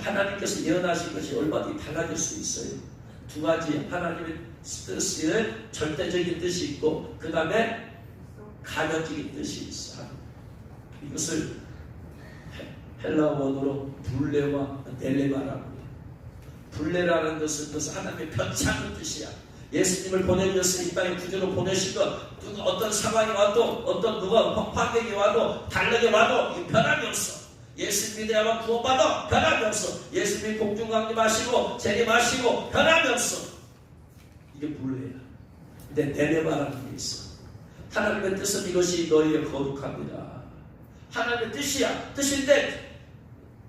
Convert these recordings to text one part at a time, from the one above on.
하나님께서 예언하신 것이 얼마든지 달라질 수 있어요. 두 가지 하나님의 뜻을 절대적인 뜻이 있고 그 다음에 가변적인 뜻이 있어. 이것을 헬- 헬라 원어로 불레와 넬레마라고 해요. 불레라는 것은 그것은 하나님의 편찮은 뜻이야. 예수님을 보내주셔서 이 땅에 구주로 보내신 것 누가 어떤 상황이 와도 어떤 누가 환경이 와도 달라게 와도 이 변함이 없어. 예수 믿어야만 구원받아 변함이 없어. 예수 믿 공중강림하시고 재림하시고 변함이 없어. 이게 불레야. 근데 네레바라는 게 있어. 하나님의 뜻은 이것이 너희의 거룩합니다. 하나님의 뜻이야. 뜻인데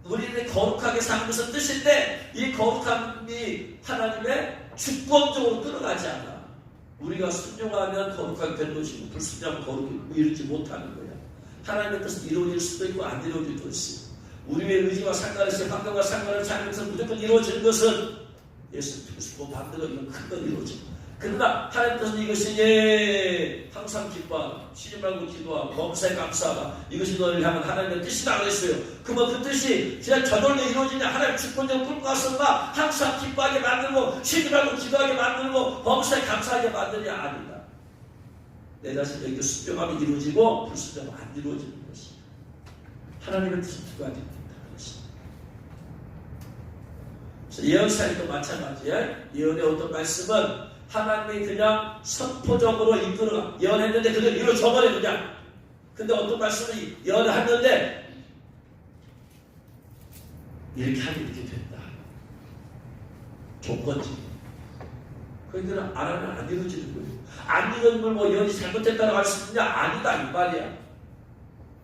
우리는 거룩하게 사는 것은 뜻인데 이 거룩함이 하나님의 주권적으로 끌어가지 않아. 우리가 순종하면 거룩하게 되는 것이고 불순종하면 거룩히 이루지 못하는 거야. 하나님의 뜻은 이루어질 수도 있고 안 이루어질 수도 있어. 우리의 의지와 상관없이 환경과 상관없이 하면서 무조건 이루어지는 것은 예수 그리스도 반대로 이건 큰건 이루어져. 그러나 하나님 뜻은 이것이 예, 항상 기뻐하고 쉬지 말고 기도하고 범사에 감사하다. 이것이 너를 향한 하나님의 뜻이다 그랬어요. 그러면 그 뜻이 그냥 저절로 이루어지냐 하나님 주권적으로 끌고 갔었나 항상 기뻐하게 만들고 쉬지 말고 기도하게 만들고 범사에 감사하게 만드냐 아니다. 내 자신 에게 순종하면 이루어지고 불순종하면 안 이루어지는 것이다. 하나님의 뜻은 두 가지입니다. 예언사에도 마찬가지야. 예언의 어떤 말씀은 하나님이 그냥 선포적으로 이끌어 예언했는데 그걸 이루어져 버려 그냥. 근데 어떤 말씀은 예언을 했는데 이렇게 하면 이렇게 된다. 조건지. 그들은 안 하면 안 이루어지는 거예요. 안 이루어진 걸뭐 예언이 잘못됐다고 할 수 있느냐? 아니다 이 말이야.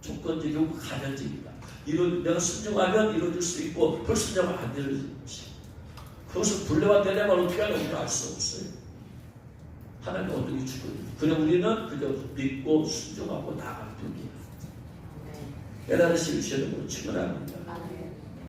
조건적이고 가변적이다. 이루, 내가 순종하면 이루어질 수 있고 불순종하면 안 이루어지는 것이. 그것을 불레와 내려만 어떻게 하냐 우리는 알수 없어요. 하나님 어떻게 주거든요. 그냥 우리는 그저 믿고 순종하고 나갈 뿐이야. 깨달으실 주님으로 축원합니다.